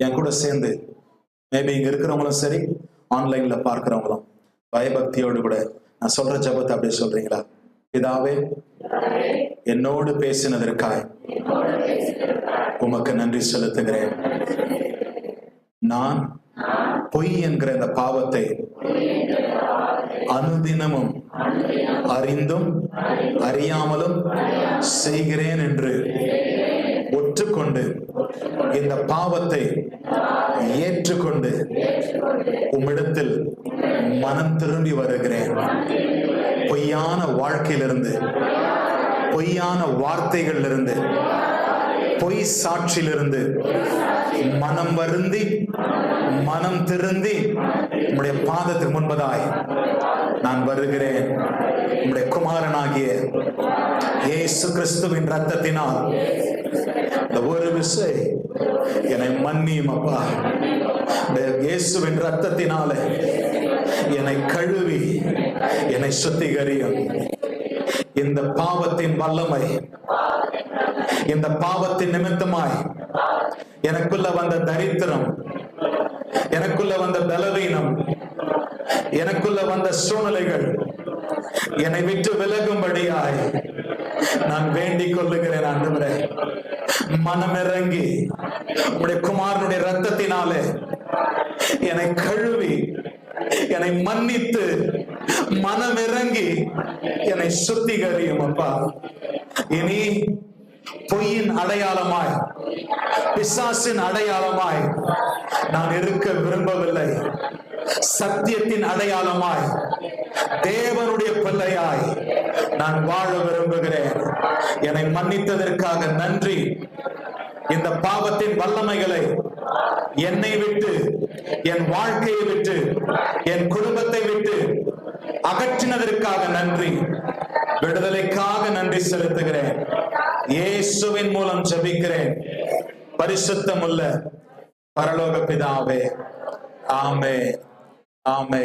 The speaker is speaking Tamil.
என் கூட சேர்ந்து மேபி இங்க இருக்கிறவங்களும் சரி ஆன்லைன்ல பார்க்கிறவங்களும் பயபக்தியோடு கூட நான் சொல்ற ஜபத்தை அப்படியே சொல்றீங்களா? பிதாவே என்னோடு பேசினதற்காய் உமக்கு நன்றி செலுத்துகிறேன். நான் பொய் என்கிற இந்த பாவத்தை அனுதினமும் அறிந்தும் அறியாமலும் செய்கிறேன் என்று இந்த பாவத்தை ஏற்றுக்கொண்டு உம்மிடத்தில் மனம் திரும்பி வருகிறேன். பொய்யான வாழ்க்கையிலிருந்து பொய்யான வார்த்தைகளிலிருந்து பொய் சாட்சியிலிருந்து மனம் வருந்தி மனம் திருந்தி உம்முடைய பாதத்திற்கு முன்பதாய் நான் வருகிறேன். உம்முடைய குமாரனாகிய இயேசு கிறிஸ்துவின் ரத்தத்தினால் இந்த ஒரு விசை என்னை மன்னியும் அப்பா. இயேசுவின் ரத்தத்தினால என்னை கழுவி என்னை சுத்திகரியும். இந்த பாவத்தின் வல்லமை இந்த பாவத்தின் நிமித்தமாய் எனக்குள்ள வந்த தரித்திரம் எனக்குள்ள வந்த பலவீனம் எனக்குள்ள வந்த சூழ்நிலைகள் என்னை விட்டு விலகும்படியாய் நான் வேண்டிக் கொள்ளுகிறேன் ஆண்டவரே. மனமிறங்கி உடைய குமாரனுடைய ரத்தத்தினாலே என்னை கழுவி என்னை மன்னித்து மனமிறங்கி என்னை சுத்திகரியும் அப்பா. இனி பொய்யின் அடையாளமாய் பிசாசின் அடையாளமாய் நான் இருக்க விரும்பவில்லை. சத்தியத்தின் அடையாளமாய் தேவனுடைய பிள்ளையாய் நான் வாழ விரும்புகிறேன். என்னை மன்னித்ததற்காக நன்றி. இந்த பாவத்தின் வல்லமைகளை என்னை விட்டு என் வாழ்க்கையை விட்டு என் குடும்பத்தை விட்டு அகற்றினதற்காக நன்றி. விடுதலைக்காக நன்றி செலுத்துகிறேன். இயேசுவின் மூலம் ஜெபிக்கிறேன். பரிசுத்தமுள்ள பரலோக பிதாவே ஆமே ஆமே